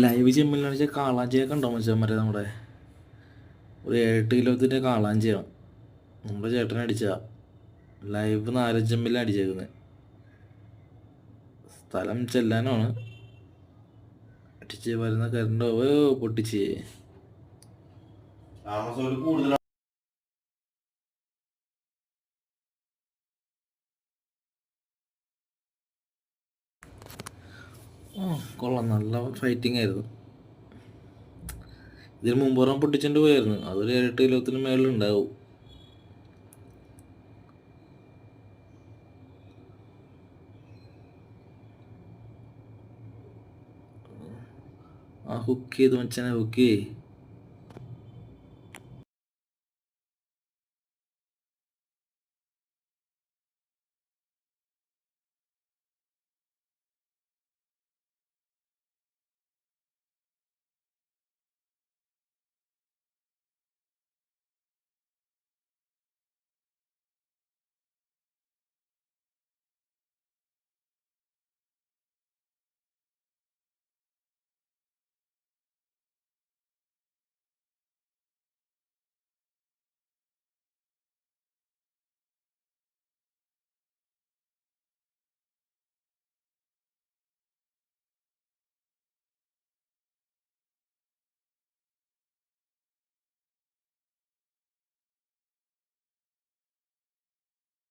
Live ചെമ്മലിന് വെച്ചാൽ കാളാഞ്ചിയൊക്കെ ഉണ്ടോ മനുഷ്യന്മാരെ നമ്മുടെ? ഒരു എട്ട് കിലോത്തിന്റെ കാളാഞ്ചിയാണ് നമ്മുടെ ചേട്ടൻ അടിച്ച ലൈവ് ജിമ്മിലാണ് അടിച്ചേക്കുന്നത് സ്ഥലം ചെല്ലാനാണ്. അടിച്ച് വരുന്ന കരണ്ടോ പൊട്ടിച്ച്. കൊള്ളാം. നല്ല ഫൈറ്റിംഗ് ആയിരുന്നു. ഇതിന് മുമ്പൊരെണ്ണം പൊട്ടിച്ചിട്ട് പോയായിരുന്നു. അതൊരു ഏഴെട്ട് കിലോത്തിന് മേളിലുണ്ടാവും. ആ ഹുക്ക് ചെയ്ത് മച്ചാനെ ഹുക്ക് ചെയ്യ്.